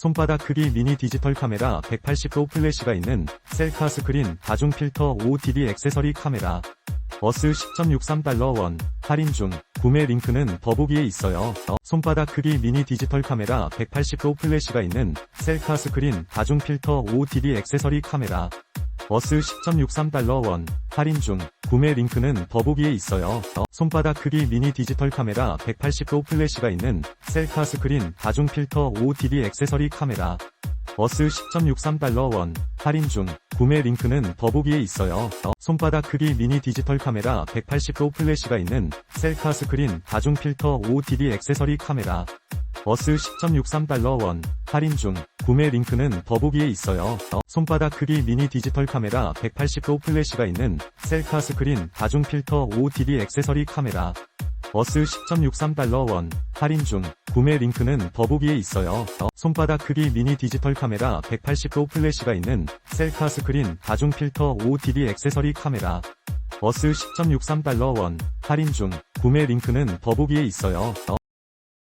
손바닥 크기 미니 디지털 카메라 180도 플래시가 있는 셀카 스크린 다중 필터 OOTD 액세서리 카메라. 어스 10.63달러 원. 할인 중. 구매 링크는 더보기에 있어요. 손바닥 크기 미니 디지털 카메라 180도 플래시가 있는 셀카 스크린 다중 필터 OOTD 액세서리 카메라 어스 10.63달러 원 할인 중. 구매 링크는 더보기에 있어요. 손바닥 크기 미니 디지털 카메라 180도 플래시가 있는 셀카 스크린 다중 필터 OOTD 액세서리 카메라. 어스 10.63달러 원 할인 중. 구매 링크는 더보기에 있어요. 손바닥 크기 미니 디지털 카메라 180도 플래시가 있는 셀카 스크린 다중 필터 OOTD 액세서리 카메라. 어스 10.63달러 원 할인 중 구매 링크는 더보기에 있어요. 손바닥 크기 미니 디지털 카메라 180도 플래시가 있는 셀카 스크린 다중 필터 OOTD 액세서리 카메라 어스 10.63달러 원 할인 중 구매 링크는 더보기에 있어요. 손바닥 크기 미니 디지털 카메라 180도 플래시가 있는 셀카 스크린 다중 필터 OOTD 액세서리 카메라 어스 10.63달러 원 할인 중 구매 링크는 더보기에 있어요.